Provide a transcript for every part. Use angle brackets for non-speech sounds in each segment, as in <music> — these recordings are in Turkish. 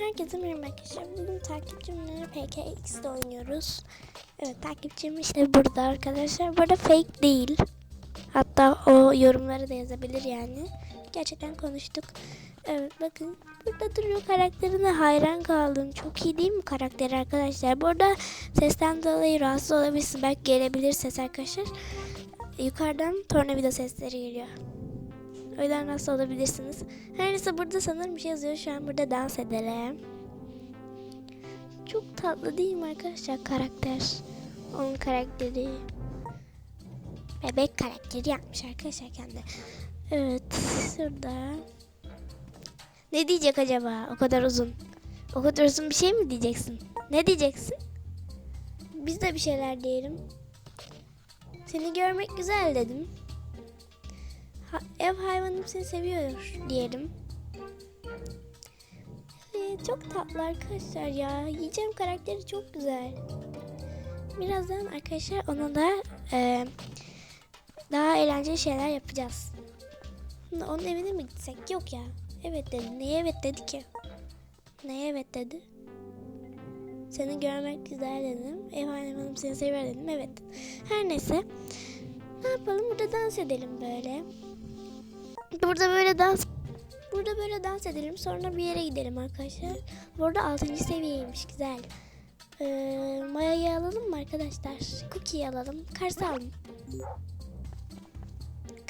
Herkese merhaba arkadaşlar. Bugün takipçimle PKX'de oynuyoruz. Evet takipçim işte burada arkadaşlar. Burada fake değil. Hatta o yorumları da yazabilir yani. Gerçekten konuştuk. Evet bakın burada duruyor karakterine hayran kaldım. Çok iyi değil mi karakteri arkadaşlar? Burada sesten dolayı rahatsız olabilirsin. Belki gelebilir ses arkadaşlar. Yukarıdan tornavida sesleri geliyor. Yüzden rahatsız olabilirsiniz. Her neyse burada sanırım bir şey yazıyor. Şu an burada dans edelim. Çok tatlı değil mi arkadaşlar karakter? Onun karakteri. Bebek karakteri yapmış arkadaşlar kendi. Evet şurada. Ne diyecek acaba o kadar uzun? O kadar uzun bir şey mi diyeceksin? Ne diyeceksin? Biz de bir şeyler diyelim. Seni görmek güzel dedim. Ev hayvanım seni seviyor diyelim. Ee, çok tatlı arkadaşlar ya. Yiyeceğim karakteri çok güzel. Birazdan arkadaşlar ona da e, daha eğlenceli şeyler yapacağız. Onun evine mi gitsek? Yok ya. Evet dedi. Neye evet dedi ki? Neye evet dedi? Seni görmek güzel dedim. Ev hayvanım seni seviyor dedim. Evet. Her neyse. Ne yapalım? Burada dans edelim böyle. Burada böyle dans Burada böyle dans edelim. Sonra bir yere gidelim arkadaşlar. Burada 6. seviyeymiş. Güzel. Ee, mayayı alalım mı arkadaşlar? Cookie'yi alalım. Karsı alalım.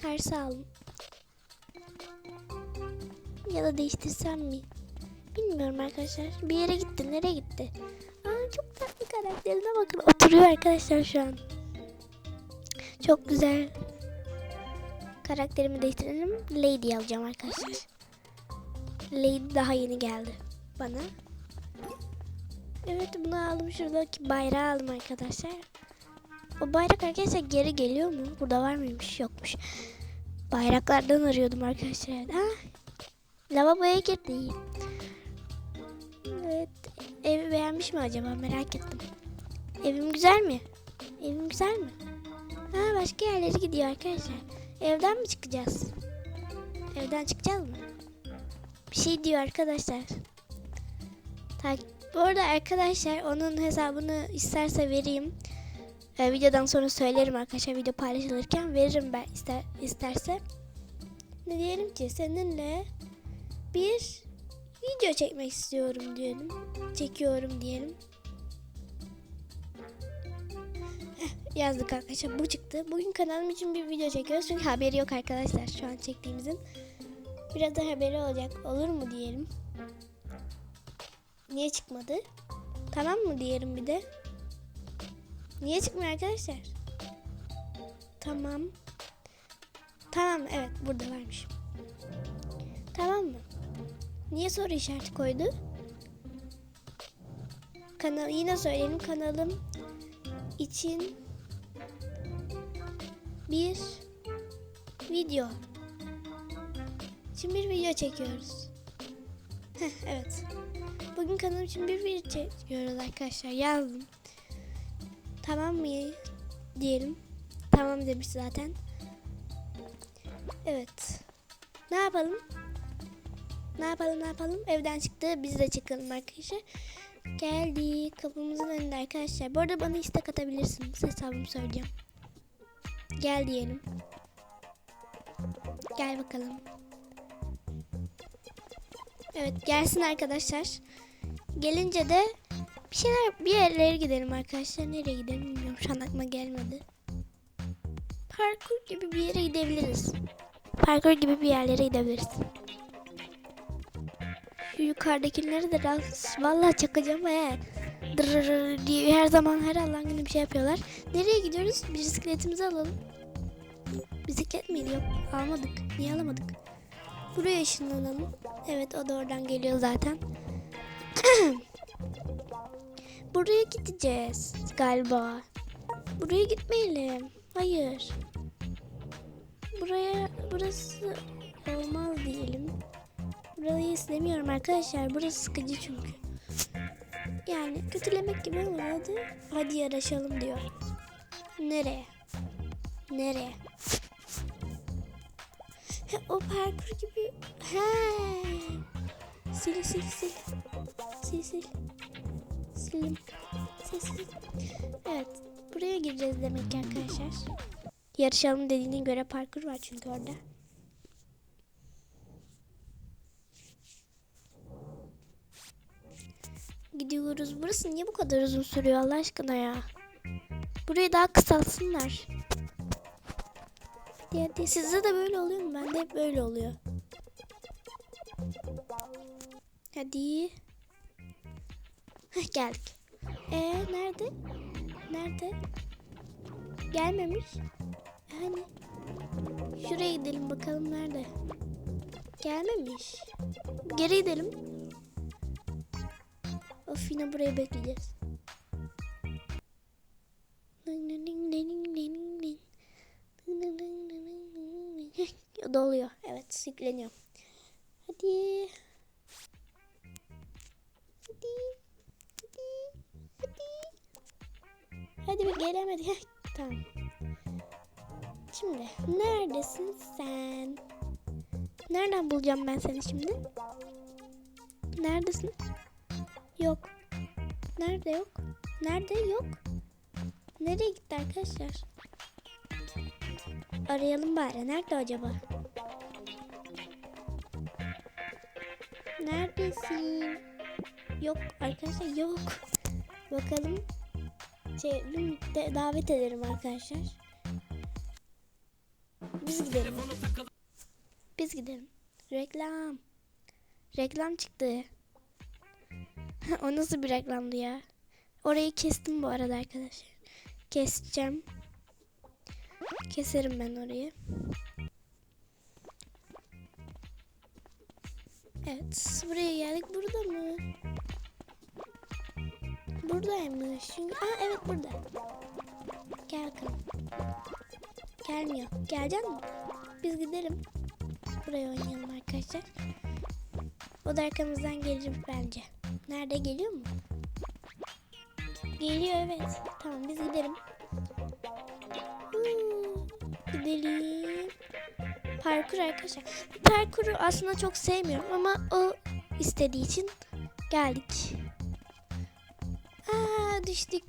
Karsı alalım. Ya da değiştirsem mi? Bilmiyorum arkadaşlar. Bir yere gitti. Nereye gitti? Aa, çok tatlı karakterine bakın. Oturuyor arkadaşlar şu an. Çok güzel. Karakterimi değiştirelim. Lady alacağım arkadaşlar. Lady daha yeni geldi bana. Evet bunu aldım. Şuradaki bayrağı aldım arkadaşlar. O bayrak arkadaşlar geri geliyor mu? Burada var mıymış? Yokmuş. Bayraklardan arıyordum arkadaşlar. Ha? Lavaboya girdi. Evet. Evi beğenmiş mi acaba? Merak ettim. Evim güzel mi? Evim güzel mi? Ha başka yerlere gidiyor arkadaşlar. Evden mi çıkacağız? Evden çıkacağız mı? Bir şey diyor arkadaşlar. Tak Bu arada arkadaşlar onun hesabını isterse vereyim. Ee, videodan sonra söylerim arkadaşlar video paylaşılırken veririm ben ister, isterse. Ne diyelim ki seninle bir video çekmek istiyorum diyelim. Çekiyorum diyelim. Yazdık arkadaşlar. Bu çıktı. Bugün kanalım için bir video çekiyoruz. Çünkü haberi yok arkadaşlar şu an çektiğimizin. Biraz da haberi olacak. Olur mu diyelim. Niye çıkmadı? Tamam mı diyelim bir de. Niye çıkmıyor arkadaşlar? Tamam. Tamam evet burada varmış. Tamam mı? Niye soru işareti koydu? Kanal yine söyleyelim kanalım için bir video. Şimdi bir video çekiyoruz. Heh, evet. Bugün kanalım için bir video çekiyoruz arkadaşlar. Yazdım. Tamam mı diyelim. Tamam demiş zaten. Evet. Ne yapalım? Ne yapalım ne yapalım? Evden çıktı. Biz de çıkalım arkadaşlar. Geldi. Kapımızın önünde arkadaşlar. Bu arada bana istek atabilirsiniz. Hesabımı söyleyeceğim. Gel diyelim. Gel bakalım. Evet gelsin arkadaşlar. Gelince de bir şeyler bir yerlere gidelim arkadaşlar. Nereye gidelim bilmiyorum. Şu an aklıma gelmedi. Parkur gibi bir yere gidebiliriz. Parkur gibi bir yerlere gidebiliriz. Şu yukarıdakileri de biraz vallahi çakacağım he. Dırırır diye her zaman her Allah'ın günü bir şey yapıyorlar. Nereye gidiyoruz? Bisikletimizi alalım. Bisiklet miydi? Yok almadık. Niye alamadık? Buraya ışınlanalım. Evet o da oradan geliyor zaten. <clears throat> Buraya gideceğiz galiba. Buraya gitmeyelim. Hayır. Buraya burası olmaz diyelim. Burayı istemiyorum arkadaşlar. Burası sıkıcı çünkü. Yani kötülemek gibi olmadı. Hadi yarışalım diyor. Nereye? Nereye? He, o parkur gibi. He. Sil sil sil. sil. Silim. Sessiz. Evet. Buraya gireceğiz demek ki arkadaşlar. Yarışalım dediğine göre parkur var çünkü orada. Gidiyoruz. Burası niye bu kadar uzun sürüyor Allah aşkına ya? Burayı daha kısaltsınlar. Hadi hadi. Sizde de böyle oluyor mu? Bende hep böyle oluyor. Hadi. Heh, geldik. Ee nerede? Nerede? Gelmemiş. Hani? Şuraya gidelim bakalım nerede? Gelmemiş. Geri gidelim. Yine burayı bekleyeceğiz. Doluyor. Evet yükleniyor. Hadi. Hadi. Hadi. Hadi. Hadi bir gelemedi. Tamam. Şimdi neredesin sen? Nereden bulacağım ben seni şimdi? Neredesin? Yok. Nerede yok? Nerede yok? Nereye gitti arkadaşlar? Arayalım bari. Nerede acaba? Neredesin? Yok arkadaşlar yok. Bakalım. Şey, de davet ederim arkadaşlar. Biz gidelim. Biz gidelim. Reklam. Reklam çıktı. <laughs> o nasıl bir reklamdı ya? Orayı kestim bu arada arkadaşlar. Keseceğim. Keserim ben orayı. Evet. Buraya geldik. Burada mı? Buradaymış. Çünkü... Aa evet burada. Gel bakalım. Gelmiyor. Gelecek mi? Biz gidelim. Buraya oynayalım arkadaşlar. O da arkamızdan gelir bence. Nerede geliyor mu? Geliyor evet. Tamam biz gidelim. Huu, gidelim. Parkur arkadaşlar. Parkuru aslında çok sevmiyorum ama o istediği için geldik. Aa düştük.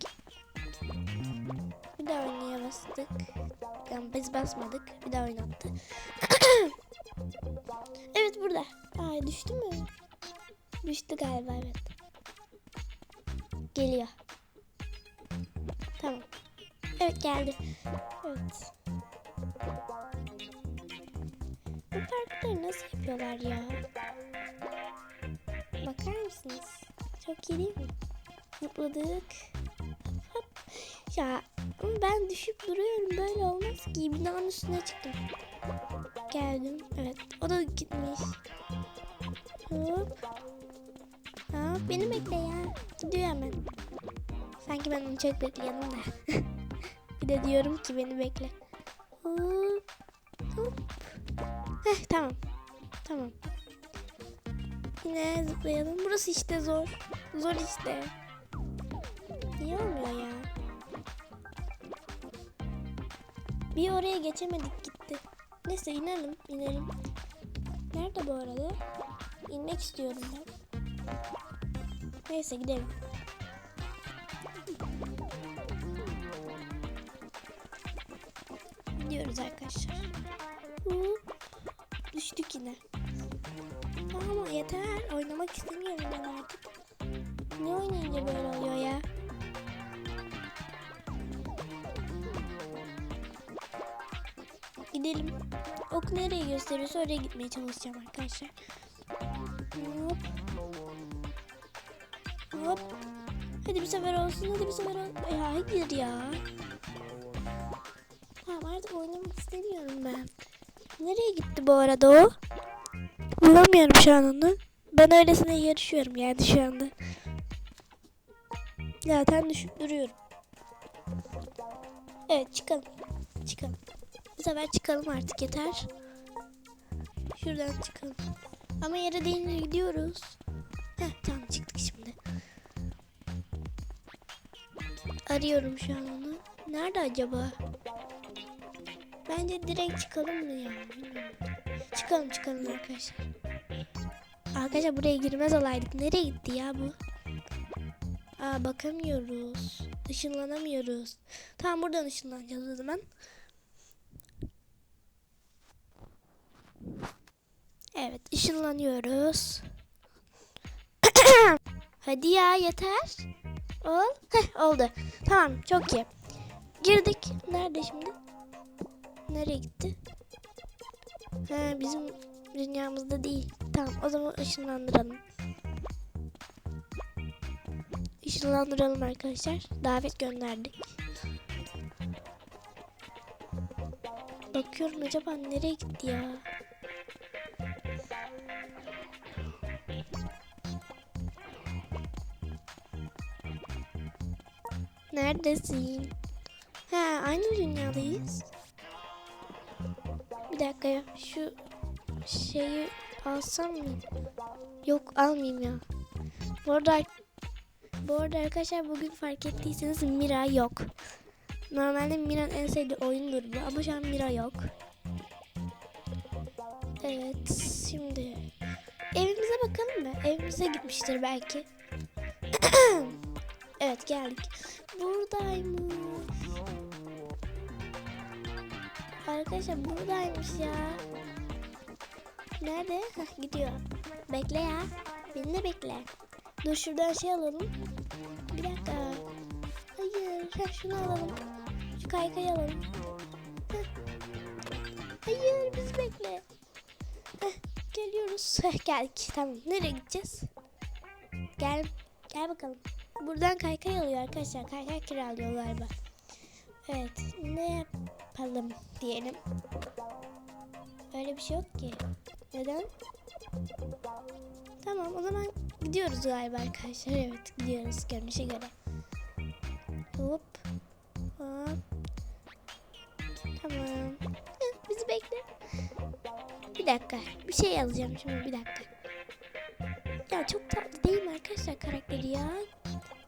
Bir daha oynaya bastık. Yani biz basmadık. Bir daha oynattı. <clears throat> evet burada. Aa düştü mü? Düştü galiba evet. Geliyor. Tamam. Evet geldi. Evet. Bu parkları nasıl yapıyorlar ya? Bakar mısınız? Çok iyi değil mi? Zıpladık. Hop. Ya ben düşüp duruyorum. Böyle olmaz ki. Binanın üstüne çıktım. Geldim. Evet. O da gitmiş. Hop. Ha, beni bekle ya. Gidiyor. Sanki ben onu çok bekliyorum da. <laughs> bir de diyorum ki beni bekle. Hop. Hop. Heh, tamam. Tamam. Yine zıplayalım. Burası işte zor. Zor işte. Niye olmuyor ya? Bir oraya geçemedik gitti. Neyse inelim, inelim. Nerede bu arada? İnmek istiyorum ben. Neyse gidelim. Gidiyoruz arkadaşlar. Düştük yine. Ama yeter. Oynamak istemiyorum ben artık. Ne oynayınca böyle oluyor ya? Gidelim. Ok nereye gösteriyorsa oraya gitmeye çalışacağım arkadaşlar. Hop. Hop. Hadi bir sefer olsun. Hadi bir sefer olsun. Ya hayır ya. Oynamak istemiyorum ben. Nereye gitti bu arada o? Bulamıyorum şu an onu. Ben öylesine yarışıyorum yani şu anda. Zaten düşüp duruyorum. Evet çıkalım. Çıkalım. Bu sefer çıkalım artık yeter. Şuradan çıkalım. Ama yere değince gidiyoruz. Heh tamam çıktık şimdi. Arıyorum şu an onu. Nerede acaba? Bence direkt çıkalım mı ya? Çıkalım çıkalım arkadaşlar. Arkadaşlar buraya girmez olaydık. Nereye gitti ya bu? Aa bakamıyoruz. Işınlanamıyoruz. Tamam buradan ışınlanacağız o zaman. Evet ışınlanıyoruz. <coughs> Hadi ya yeter. Ol. Heh, oldu. Tamam çok iyi. Girdik. Nerede şimdi? Nereye gitti? Ha, bizim dünyamızda değil. Tamam o zaman ışınlandıralım. Işınlandıralım arkadaşlar. Davet gönderdik. Bakıyorum acaba nereye gitti ya? Neredesin? Ha, aynı dünyadayız. Dakika ya. Şu şeyi alsam mı? Yok almayayım ya. Bu arada, bu arada arkadaşlar bugün fark ettiyseniz Mira yok. Normalde Mira'nın en sevdiği oyundur bu ama şu an Mira yok. Evet şimdi evimize bakalım mı? Evimize gitmiştir belki. <clears throat> evet geldik. Buradaymış. Arkadaşlar buradaymış ya. Nerede? Hah gidiyor. Bekle ya. Beni de bekle. Dur şuradan şey alalım. Bir dakika. Hayır. Heh, şunu alalım. Şu kaykayı alalım. Heh. Hayır bizi bekle. Heh, geliyoruz. <laughs> Heh, geldik. Tamam. Nereye gideceğiz? Gel. Gel bakalım. Buradan kaykay alıyor arkadaşlar. Kaykay kiralıyor galiba. Evet. Ne yapalım diyelim. Öyle bir şey yok ki. Neden? Tamam o zaman gidiyoruz galiba arkadaşlar. Evet gidiyoruz görünüşe göre. Hop. Hop. Tamam. Bizi bekle. Bir dakika. Bir şey alacağım şimdi bir dakika. Ya çok tatlı değil mi arkadaşlar karakteri ya?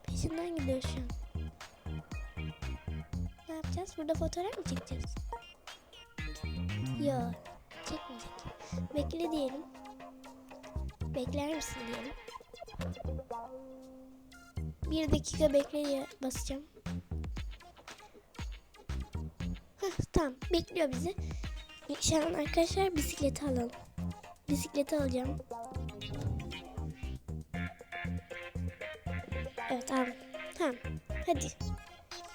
Peşinden gidiyor şu an. Yapacağız? Burada fotoğraf mı çekeceğiz? Yok. Çekmeyecek. Bekle diyelim. Bekler misin diyelim. Bir dakika bekleye basacağım. Heh, tamam bekliyor bizi. Şu an arkadaşlar bisikleti alalım. Bisikleti alacağım. Evet tamam. Tamam. Hadi.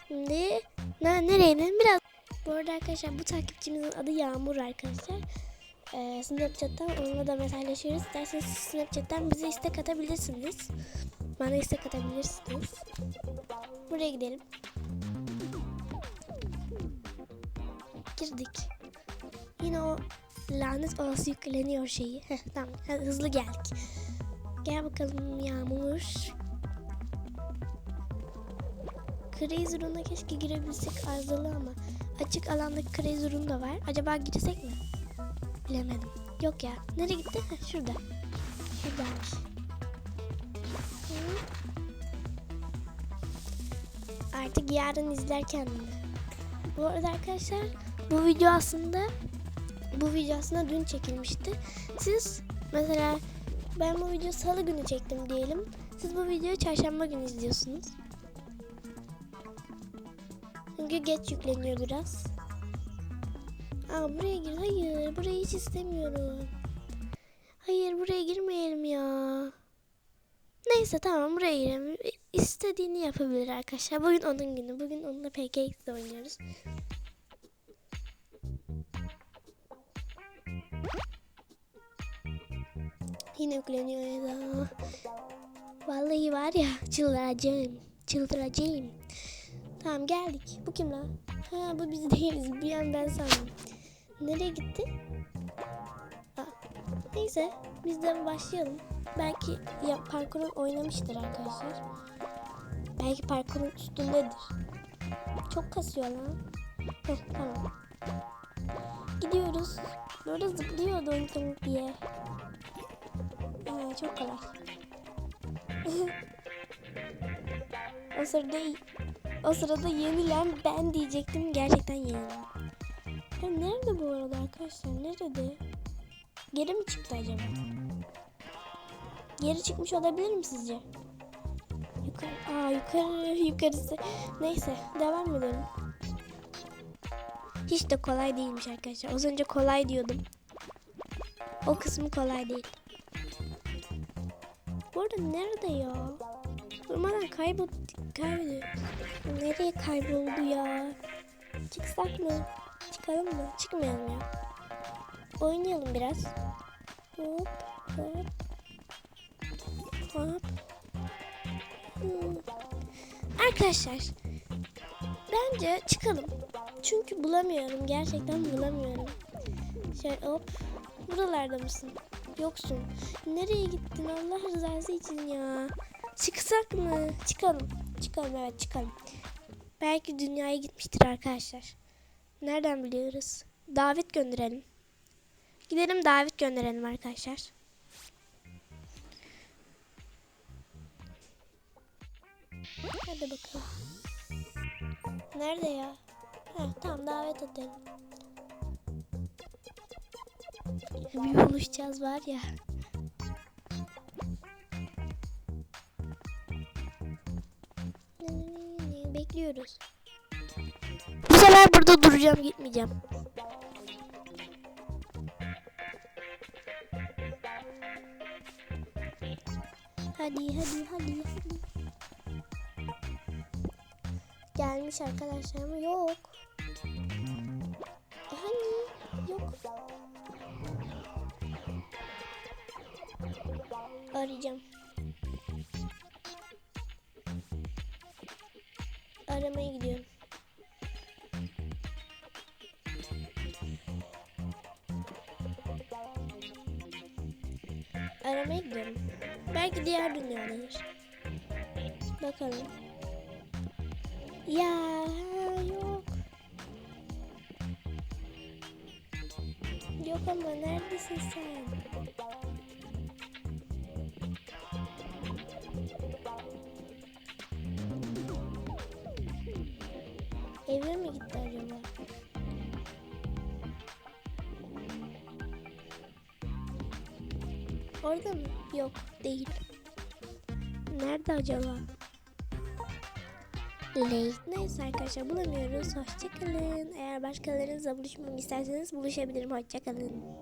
Şimdi ne, nereye inelim? Biraz. Bu arada arkadaşlar bu takipçimizin adı Yağmur arkadaşlar. Ee, Snapchat'tan onunla da mesajlaşıyoruz. İsterseniz Snapchat'tan bize istek atabilirsiniz. Bana istek atabilirsiniz. Buraya gidelim. Girdik. Yine o lanet olası yükleniyor şeyi. Heh, tamam hızlı geldik. Gel bakalım Yağmur. Crazy Room'a keşke girebilsek arızalı ama açık alandaki Crazy Room da var. Acaba girsek mi? Bilemedim. Yok ya. Nereye gitti? Heh, şurada. Şuradaymış. Artık yarın izler kendini. Bu arada arkadaşlar bu video aslında bu video aslında dün çekilmişti. Siz mesela ben bu videoyu salı günü çektim diyelim. Siz bu videoyu çarşamba günü izliyorsunuz. Çünkü geç yükleniyor biraz. Aa buraya gir. Hayır burayı hiç istemiyorum. Hayır buraya girmeyelim ya. Neyse tamam buraya girelim. İstediğini yapabilir arkadaşlar. Bugün onun günü. Bugün onunla PKX'de oynuyoruz. Yine yükleniyor ya da. Vallahi var ya çıldıracağım. Çıldıracağım. Tamam geldik. Bu kim lan? Ha bu biz değiliz. Bir an ben sandım. Nereye gitti? Aa, neyse biz de başlayalım. Belki ya parkurun oynamıştır arkadaşlar. Belki parkurun üstündedir. Çok kasıyor lan. Heh, tamam. Gidiyoruz. Böyle zıplıyor donk diye. Aa, çok kolay. <laughs> o sırada o sırada yenilen ben diyecektim. Gerçekten yenilen. Ya nerede bu arada arkadaşlar? Nerede? Geri mi çıktı acaba? Geri çıkmış olabilir mi sizce? Yukarı. Aa yukarı yukarısı. Neyse devam edelim. Hiç de kolay değilmiş arkadaşlar. Az önce kolay diyordum. O kısmı kolay değil. Bu arada nerede ya? Durmadan kaybol kayboluyor. Nereye kayboldu ya? Çıksak mı? Çıkalım mı? Çıkmayalım ya. Oynayalım biraz. Hop hop. Hop. Hmm. Arkadaşlar bence çıkalım. Çünkü bulamıyorum. Gerçekten bulamıyorum. Şöyle hop. Buralarda mısın? Yoksun. Nereye gittin Allah rızası için ya? Çıksak mı? Çıkalım. Çıkalım evet çıkalım. Belki dünyaya gitmiştir arkadaşlar. Nereden biliyoruz? Davet gönderelim. Gidelim davet gönderelim arkadaşlar. Hadi bakalım. Nerede ya? Ha, tamam davet edelim. Bir buluşacağız var ya. Bekliyoruz. Bu sefer burada duracağım gitmeyeceğim. Hadi hadi hadi hadi. Gelmiş arkadaşlar ama yok. E hani yok. Arayacağım. Aramaya gidiyorum. Aramaya gidiyorum. Belki diğer dünyadadır. Bakalım. Ya yok. Yok ama neredesin sen? Orada mı? Yok değil. Nerede acaba? Late. Neyse arkadaşlar bulamıyoruz. Hoşçakalın. Eğer başkalarınızla buluşmamı isterseniz buluşabilirim. Hoşçakalın.